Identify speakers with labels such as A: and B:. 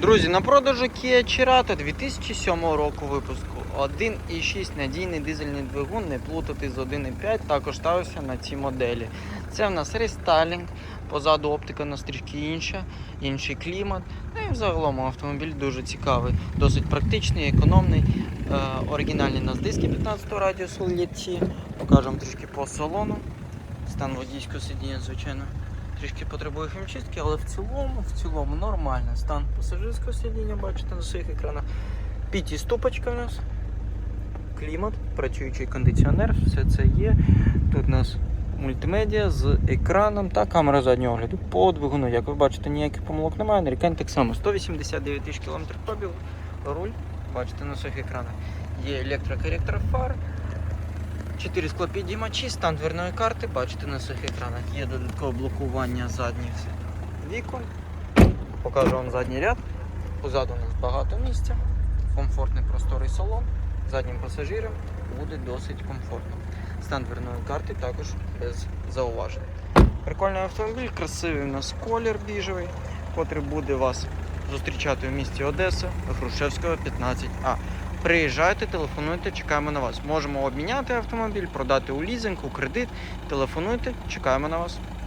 A: Друзі, на продажу Kia Cerato 2007 року випуску. 1,6 надійний дизельний двигун, не плутати з 1,5, також ставився на ці моделі. Це в нас рестайлінг, позаду оптика у нас трішки інша, інший клімат. Ну і взагалом автомобіль дуже цікавий, досить практичний, економний. Е, оригінальні нас диски 15 радіусу літі. Покажемо трішки по салону. Стан водійського сидіння, звичайно трішки потребує хімчистки, але в цілому, в цілому нормально. Стан пасажирського сидіння, бачите на своїх екранах. Піті ступочка у нас. Клімат, працюючий кондиціонер, все це є. Тут у нас мультимедіа з екраном та камера заднього огляду. По двигуну, як ви бачите, ніяких помилок немає. Нарікань так само. 189 тисяч кілометрів пробіг. Руль, бачите на своїх екранах. Є електрокоректор фар. 4 склопідіймачі, стан дверної карти, бачите на своїх екранах. Є додаткове блокування задніх вікон. Покажу вам задній ряд. Позаду у нас багато місця, комфортний просторий салон. Заднім пасажирам буде досить комфортно. Стан дверної карти також без зауважень. Прикольний автомобіль, красивий у нас колір біжевий, котрий буде вас зустрічати в місті Одеса, Грушевського 15А. Приїжджайте, телефонуйте, чекаємо на вас. Можемо обміняти автомобіль, продати у лізинг, у кредит. Телефонуйте, чекаємо на вас.